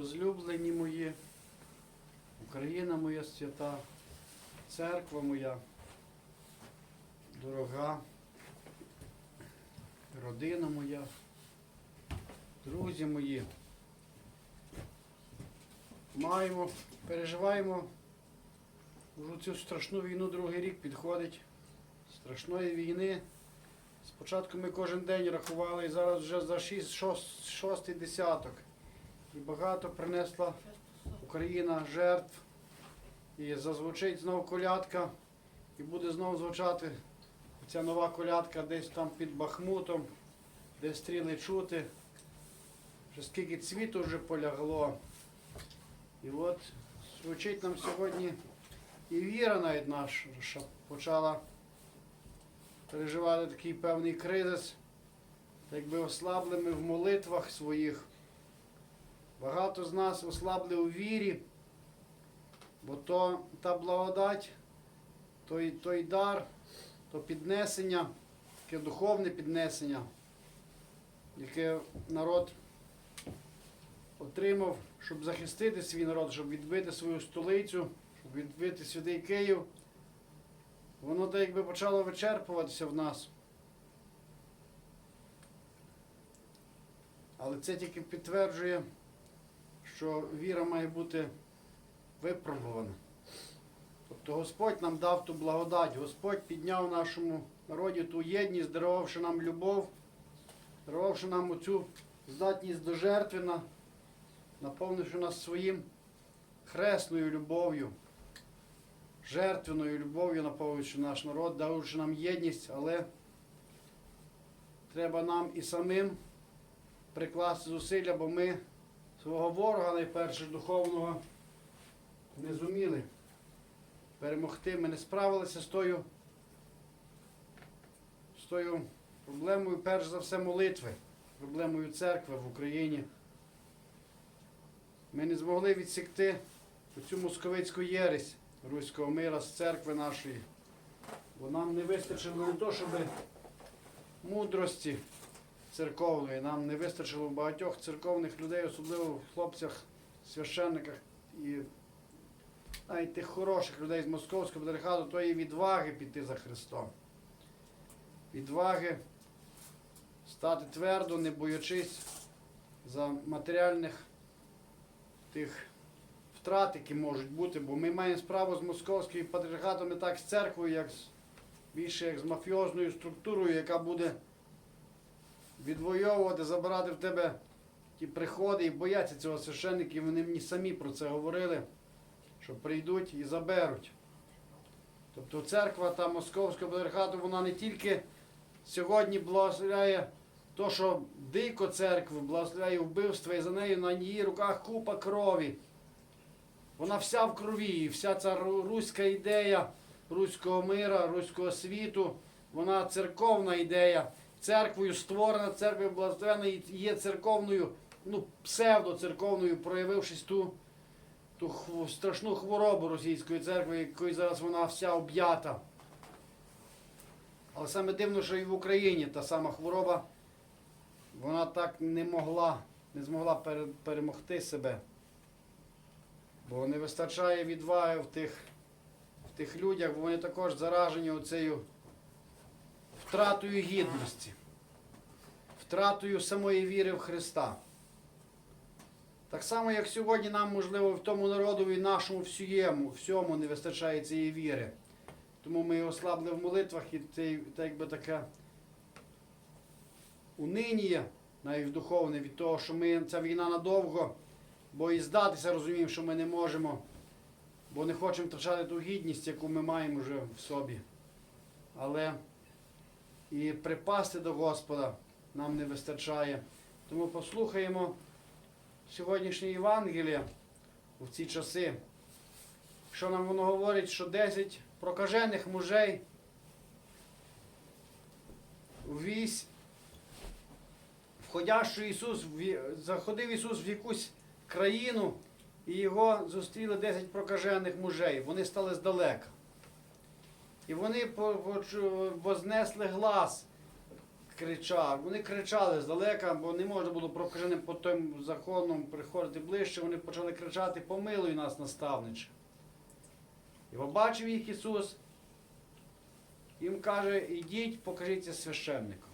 возлюблені мої, Україна моя свята, церква моя, дорога, родина моя, друзі мої. Маємо, переживаємо вже цю страшну війну другий рік підходить. Страшної війни. Спочатку ми кожен день рахували, і зараз вже за 6, 6, шостий десяток. І багато принесла Україна жертв. І зазвучить знову колядка, і буде знову звучати ця нова колядка десь там під Бахмутом, де стріли чути. Вже скільки цвіту вже полягло. І от звучить нам сьогодні і віра навіть наша почала переживати такий певний кризис, якби ослабли ми в молитвах своїх. Багато з нас ослабли у вірі, бо то та благодать, той, той дар, то піднесення, таке духовне піднесення, яке народ отримав, щоб захистити свій народ, щоб відбити свою столицю, щоб відбити святий Київ. Воно так якби почало вичерпуватися в нас. Але це тільки підтверджує, що віра має бути випробувана. Тобто Господь нам дав ту благодать, Господь підняв нашому народі ту єдність, дарувавши нам любов, дарувавши нам оцю здатність до жертви, наповнивши нас своїм хресною любов'ю жертвеною любов'ю наповнюючи наш народ, давши нам єдність, але треба нам і самим прикласти зусилля, бо ми свого ворога, найперше духовного, не зуміли перемогти. Ми не справилися з тою, з тою проблемою, перш за все, молитви, проблемою церкви в Україні. Ми не змогли відсікти цю московицьку єресь руського мира з церкви нашої. Бо нам не вистачило не то, щоб мудрості церковної, нам не вистачило багатьох церковних людей, особливо в хлопцях, священниках і навіть тих хороших людей з московського патріархату, тої відваги піти за Христом. Відваги стати твердо, не боячись за матеріальних тих втрат, які можуть бути, бо ми маємо справу з московським патріархатом не так з церквою, як з, більше як з мафіозною структурою, яка буде відвоювати, забирати в тебе ті приходи і бояться цього священники, вони мені самі про це говорили, що прийдуть і заберуть. Тобто церква та московського патріархату, вона не тільки сьогодні благословляє то, що дико церкви, благословляє вбивство, і за нею на її руках купа крові. Вона вся в крові, і вся ця руська ідея руського мира, руського світу, вона церковна ідея. Церквою створена, церквою благословена і є церковною, ну, псевдоцерковною, проявившись ту, ту хв- страшну хворобу російської церкви, якою зараз вона вся об'ята. Але саме дивно, що і в Україні та сама хвороба, вона так не могла, не змогла пере- перемогти себе. Бо не вистачає відваги в тих, в тих людях, бо вони також заражені оцею втратою гідності, втратою самої віри в Христа. Так само, як сьогодні нам, можливо, в тому народові нашому всьому, всьому не вистачає цієї віри. Тому ми ослабли в молитвах і це так якби таке униніє, навіть духовне, від того, що ми ця війна надовго. Бо і здатися розуміємо, що ми не можемо, бо не хочемо втрачати ту гідність, яку ми маємо вже в собі. Але і припасти до Господа нам не вистачає. Тому послухаємо сьогоднішнє Євангеліє в ці часи. Що нам воно говорить, що 10 прокажених мужей в вісь, входящий Ісус, заходив Ісус в якусь країну, і його зустріли 10 прокажених мужей. Вони стали здалека. І вони вознесли глас, кричав. Вони кричали здалека, бо не можна було прокаженим по тим законам приходити ближче. Вони почали кричати: помилуй нас, наставниче. І побачив їх Ісус. Їм каже, ідіть, покажіться священником.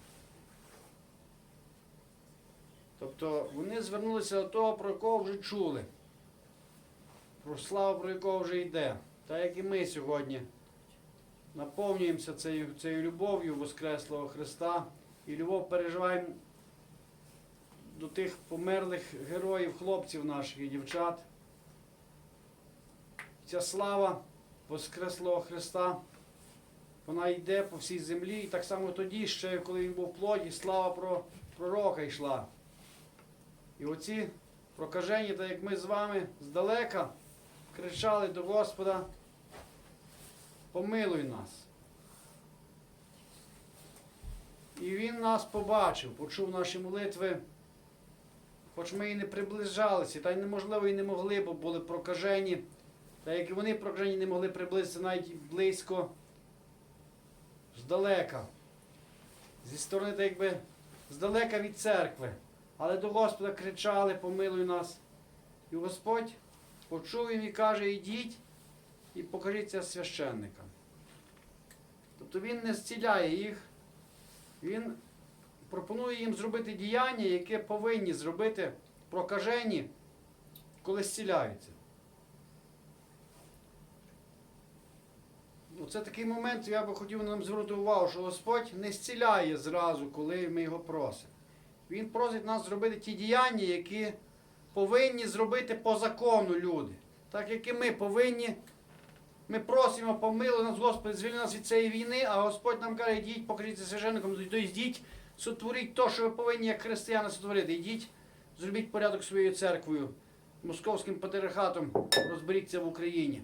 Тобто вони звернулися до того, про якого вже чули, про славу, про якого вже йде. Так як і ми сьогодні наповнюємося цією, цією любов'ю Воскреслого Христа і любов переживаємо до тих померлих героїв, хлопців наших і дівчат. Ця слава Воскреслого Христа, вона йде по всій землі. І так само тоді, ще коли він був в плоді, слава про пророка йшла. І оці прокажені, так як ми з вами здалека, кричали до Господа, помилуй нас. І Він нас побачив, почув наші молитви, хоч ми і не приближалися, та й неможливо і не могли, бо були прокажені. Та як і вони прокажені не могли приблизитися навіть близько, здалека. Зі сторони, так якби, здалека від церкви. Але до Господа кричали, помилуй нас. І Господь почув їм і каже, ідіть і покажіться священникам. Тобто Він не зціляє їх, Він пропонує їм зробити діяння, яке повинні зробити прокажені, коли зціляються. Оце такий момент, я би хотів нам звернути увагу, що Господь не зціляє зразу, коли ми його просимо. Він просить нас зробити ті діяння, які повинні зробити по закону люди. Так як і ми повинні. Ми просимо, помилуй нас, Господи, звільни нас від цієї війни, а Господь нам каже, йдіть, покажіться священником, йдіть, сотворіть те, що ви повинні як християни сотворити. Йдіть, зробіть порядок своєю церквою, московським патріархатом, розберіться в Україні.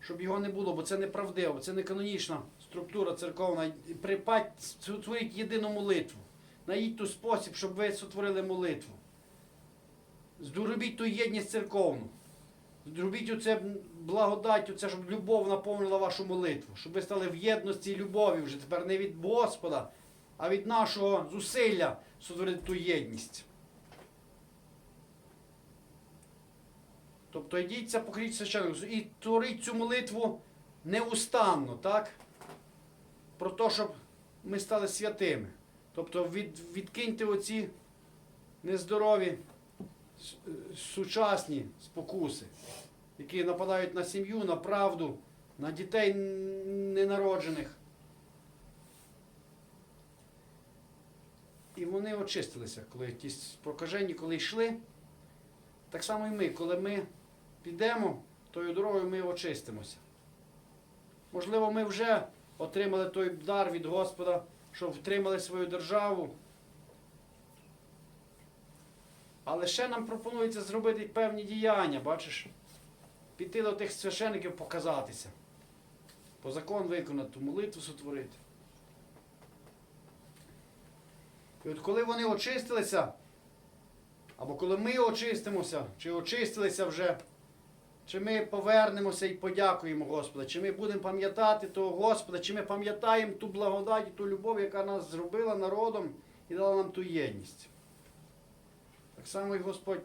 Щоб його не було, бо це неправдиво, це не канонічна структура церковна. Припать, сотворіть єдину молитву. Найдіть ту спосіб, щоб ви сотворили молитву. Зробіть ту єдність церковну. Зробіть оце благодать, оце, щоб любов наповнила вашу молитву, щоб ви стали в єдності і любові вже тепер не від Господа, а від нашого зусилля сотворити ту єдність. Тобто йдіть це, священнику і творіть цю молитву неустанно, так? Про те, щоб ми стали святими. Тобто від, відкиньте оці нездорові сучасні спокуси, які нападають на сім'ю, на правду, на дітей ненароджених. І вони очистилися, коли ті прокажені, коли йшли. Так само і ми, коли ми підемо тою дорогою, ми очистимося. Можливо, ми вже отримали той дар від Господа, що втримали свою державу. Але ще нам пропонується зробити певні діяння, бачиш? Піти до тих священиків показатися. По закон виконати, молитву сотворити. І от коли вони очистилися, або коли ми очистимося, чи очистилися вже, чи ми повернемося і подякуємо Господа, чи ми будемо пам'ятати того Господа, чи ми пам'ятаємо ту благодать ту любов, яка нас зробила народом і дала нам ту єдність. Так само і Господь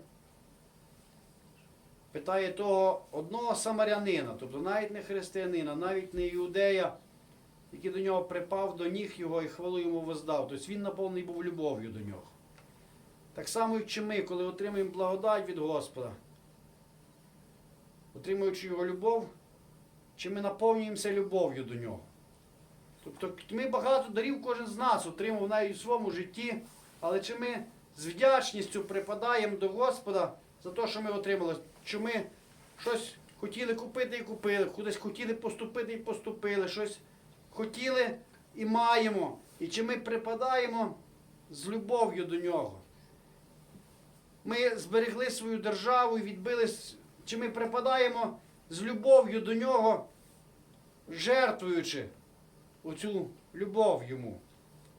питає того одного самарянина, тобто навіть не християнина, навіть не іудея, який до нього припав до ніг його і хвалу йому воздав. Тобто він наповнений був любов'ю до нього. Так само, чи ми, коли отримуємо благодать від Господа, отримуючи його любов, чи ми наповнюємося любов'ю до нього. Тобто ми багато дарів кожен з нас отримав навіть у своєму житті, але чи ми з вдячністю припадаємо до Господа за те, що ми отримали, чи ми щось хотіли купити і купили, кудись хотіли поступити і поступили, щось хотіли і маємо. І чи ми припадаємо з любов'ю до нього? Ми зберегли свою державу і відбили, чи ми припадаємо з любов'ю до нього, жертвуючи оцю любов йому,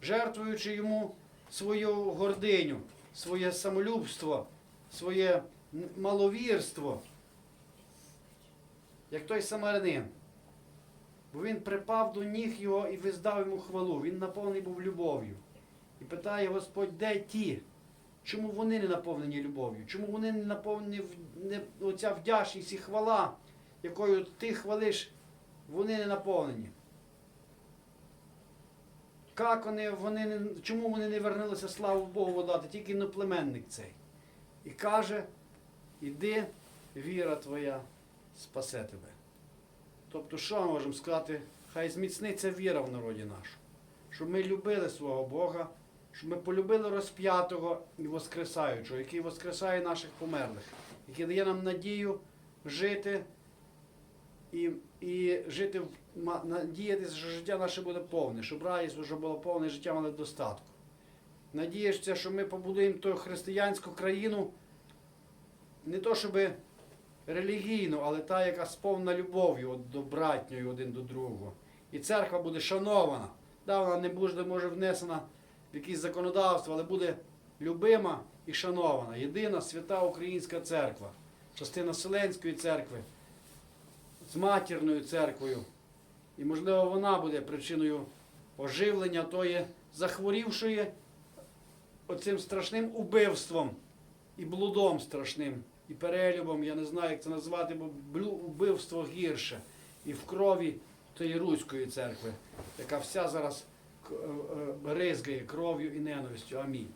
жертвуючи йому свою гординю, своє самолюбство, своє маловірство, як той самарянин. Бо він припав до ніг його і виздав йому хвалу. Він наповнений був любов'ю. І питає Господь, де ті? Чому вони не наповнені любов'ю? Чому вони не наповнені не, оця вдячність і хвала, якою ти хвалиш, вони не наповнені? Як вони, вони не, чому вони не вернулися славу Богу водати? Тільки іноплеменник цей. І каже, іди, віра твоя спасе тебе. Тобто, що ми можемо сказати? Хай зміцниться віра в народі нашу, щоб ми любили свого Бога, щоб ми полюбили розп'ятого і воскресаючого, який воскресає наших померлих, який дає нам надію жити і, і жити, в- надіятися, що життя наше буде повне, щоб радість вже було повне життя мали достатку. Надієшся, що ми побудуємо ту християнську країну не то, щоб релігійну, але та, яка сповнена любов'ю до братньої один до другого. І церква буде шанована. Да, вона не буде, може, внесена в якесь законодавство, але буде любима і шанована. Єдина свята українська церква, частина Вселенської церкви з матірною церквою. І, можливо, вона буде причиною оживлення тої захворівшої оцим страшним убивством і блудом страшним, і перелюбом, я не знаю, як це назвати, бо убивство гірше. І в крові тієї Руської церкви, яка вся зараз е, е, бризгає кров'ю і ненавистю. Амінь.